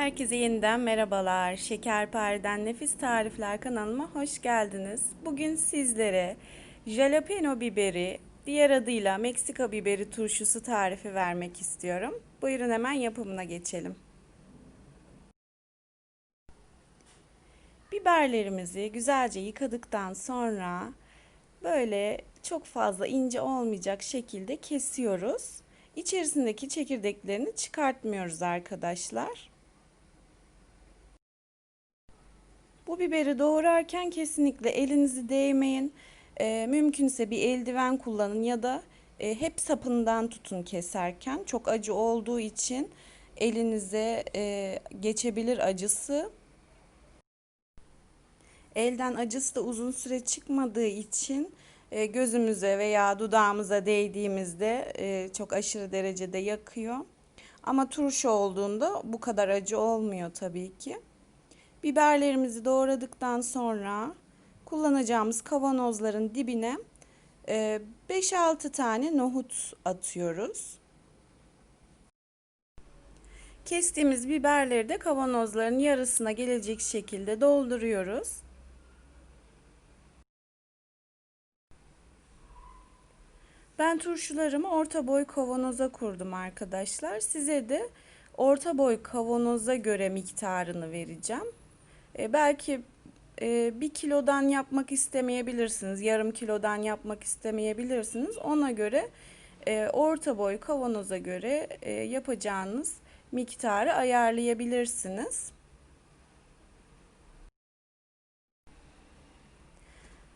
Herkese yeniden merhabalar. Şekerpareden Nefis Tarifler kanalıma hoş geldiniz. Bugün sizlere jalapeno biberi, diğer adıyla Meksika biberi turşusu tarifi vermek istiyorum. Buyurun hemen yapımına geçelim. Biberlerimizi güzelce yıkadıktan sonra böyle çok fazla ince olmayacak şekilde kesiyoruz. İçerisindeki çekirdeklerini çıkartmıyoruz arkadaşlar. Bu biberi doğrarken kesinlikle elinizi değmeyin. E, mümkünse bir eldiven kullanın ya da e, hep sapından tutun keserken. Çok acı olduğu için elinize e, geçebilir acısı. Elden acısı da uzun süre çıkmadığı için e, gözümüze veya dudağımıza değdiğimizde e, çok aşırı derecede yakıyor. Ama turşu olduğunda bu kadar acı olmuyor tabii ki. Biberlerimizi doğradıktan sonra kullanacağımız kavanozların dibine 5-6 e, tane nohut atıyoruz. Kestiğimiz biberleri de kavanozların yarısına gelecek şekilde dolduruyoruz. Ben turşularımı orta boy kavanoza kurdum arkadaşlar. Size de orta boy kavanoza göre miktarını vereceğim. E, belki e, bir kilodan yapmak istemeyebilirsiniz. Yarım kilodan yapmak istemeyebilirsiniz. Ona göre e, orta boy kavanoza göre e, yapacağınız miktarı ayarlayabilirsiniz.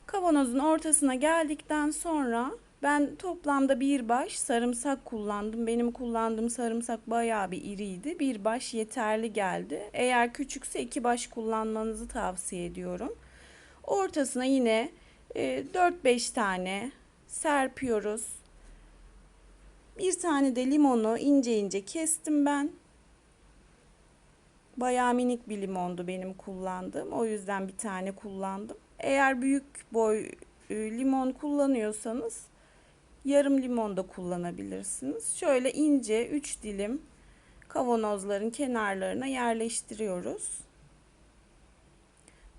Kavanozun ortasına geldikten sonra ben toplamda bir baş sarımsak kullandım. Benim kullandığım sarımsak bayağı bir iriydi. Bir baş yeterli geldi. Eğer küçükse iki baş kullanmanızı tavsiye ediyorum. Ortasına yine 4-5 e, tane serpiyoruz. Bir tane de limonu ince ince kestim ben. Bayağı minik bir limondu benim kullandığım. O yüzden bir tane kullandım. Eğer büyük boy e, limon kullanıyorsanız Yarım limon da kullanabilirsiniz. Şöyle ince 3 dilim kavanozların kenarlarına yerleştiriyoruz.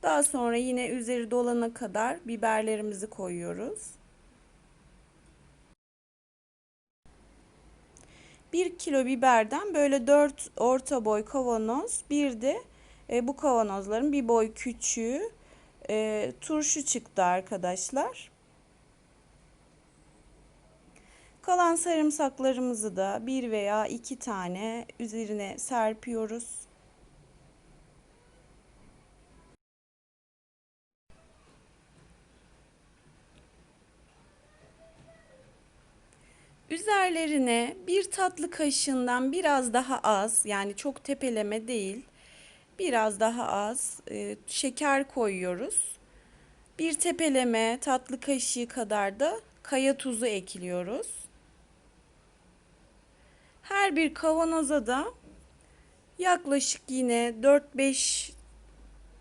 Daha sonra yine üzeri dolana kadar biberlerimizi koyuyoruz. 1 kilo biberden böyle 4 orta boy kavanoz bir de e, bu kavanozların bir boy küçüğü e, turşu çıktı arkadaşlar. Kalan sarımsaklarımızı da bir veya iki tane üzerine serpiyoruz. Üzerlerine bir tatlı kaşığından biraz daha az yani çok tepeleme değil biraz daha az e, şeker koyuyoruz. Bir tepeleme tatlı kaşığı kadar da kaya tuzu ekliyoruz. Her bir kavanoza da yaklaşık yine 4-5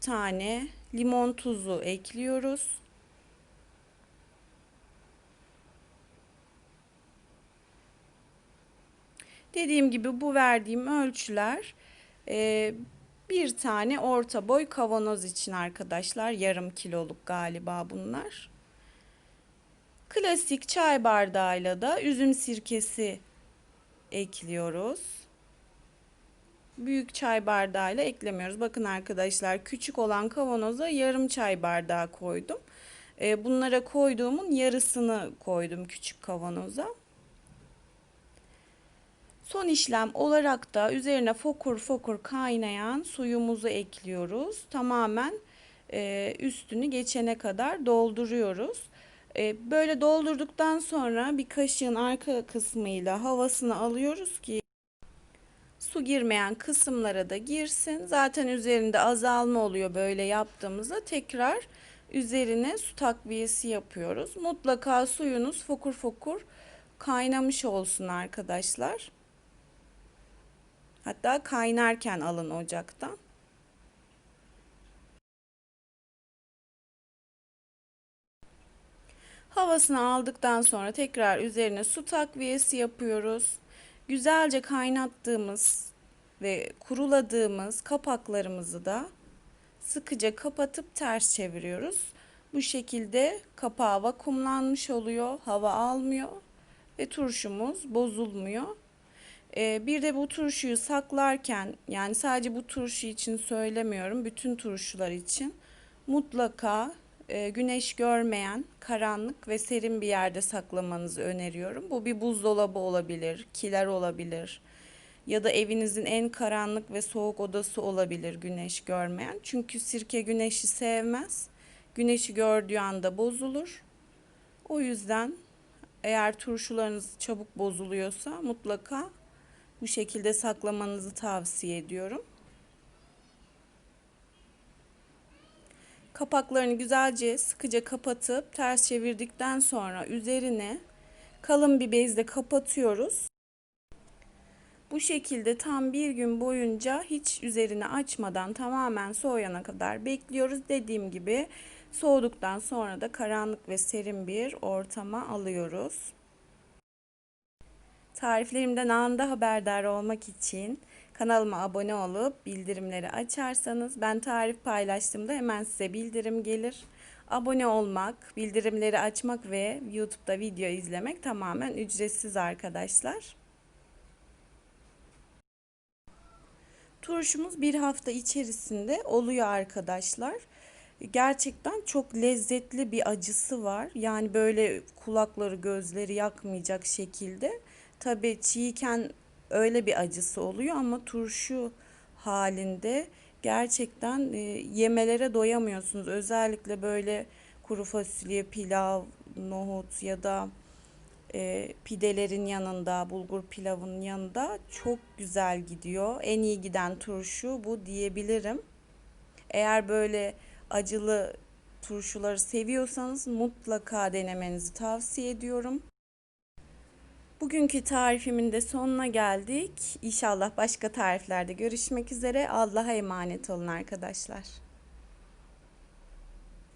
tane limon tuzu ekliyoruz. Dediğim gibi bu verdiğim ölçüler e, bir tane orta boy kavanoz için arkadaşlar. Yarım kiloluk galiba bunlar. Klasik çay bardağıyla da üzüm sirkesi ekliyoruz. Büyük çay bardağıyla eklemiyoruz. Bakın arkadaşlar küçük olan kavanoza yarım çay bardağı koydum. E, bunlara koyduğumun yarısını koydum küçük kavanoza. Son işlem olarak da üzerine fokur fokur kaynayan suyumuzu ekliyoruz. Tamamen e, üstünü geçene kadar dolduruyoruz. E, böyle doldurduktan sonra bir kaşığın arka kısmıyla havasını alıyoruz ki su girmeyen kısımlara da girsin. Zaten üzerinde azalma oluyor böyle yaptığımızda. Tekrar üzerine su takviyesi yapıyoruz. Mutlaka suyunuz fokur fokur kaynamış olsun arkadaşlar. Hatta kaynarken alın ocaktan. Havasını aldıktan sonra tekrar üzerine su takviyesi yapıyoruz. Güzelce kaynattığımız ve kuruladığımız kapaklarımızı da sıkıca kapatıp ters çeviriyoruz. Bu şekilde kapağı vakumlanmış oluyor, hava almıyor ve turşumuz bozulmuyor. Ee, bir de bu turşuyu saklarken yani sadece bu turşu için söylemiyorum, bütün turşular için mutlaka e, güneş görmeyen, karanlık ve serin bir yerde saklamanızı öneriyorum. Bu bir buzdolabı olabilir, kiler olabilir ya da evinizin en karanlık ve soğuk odası olabilir güneş görmeyen. Çünkü sirke güneşi sevmez. Güneşi gördüğü anda bozulur. O yüzden eğer turşularınız çabuk bozuluyorsa mutlaka bu şekilde saklamanızı tavsiye ediyorum. Kapaklarını güzelce sıkıca kapatıp ters çevirdikten sonra üzerine kalın bir bezle kapatıyoruz. Bu şekilde tam bir gün boyunca hiç üzerini açmadan tamamen soğuyana kadar bekliyoruz. Dediğim gibi soğuduktan sonra da karanlık ve serin bir ortama alıyoruz. Tariflerimden anında haberdar olmak için kanalıma abone olup bildirimleri açarsanız ben tarif paylaştığımda hemen size bildirim gelir. Abone olmak, bildirimleri açmak ve YouTube'da video izlemek tamamen ücretsiz arkadaşlar. Turşumuz bir hafta içerisinde oluyor arkadaşlar. Gerçekten çok lezzetli bir acısı var. Yani böyle kulakları gözleri yakmayacak şekilde. Tabii çiğken öyle bir acısı oluyor ama turşu halinde gerçekten e, yemelere doyamıyorsunuz. Özellikle böyle kuru fasulye, pilav, nohut ya da e, pidelerin yanında, bulgur pilavının yanında çok güzel gidiyor. En iyi giden turşu bu diyebilirim. Eğer böyle acılı turşuları seviyorsanız mutlaka denemenizi tavsiye ediyorum. Bugünkü tarifimin de sonuna geldik. İnşallah başka tariflerde görüşmek üzere. Allah'a emanet olun arkadaşlar.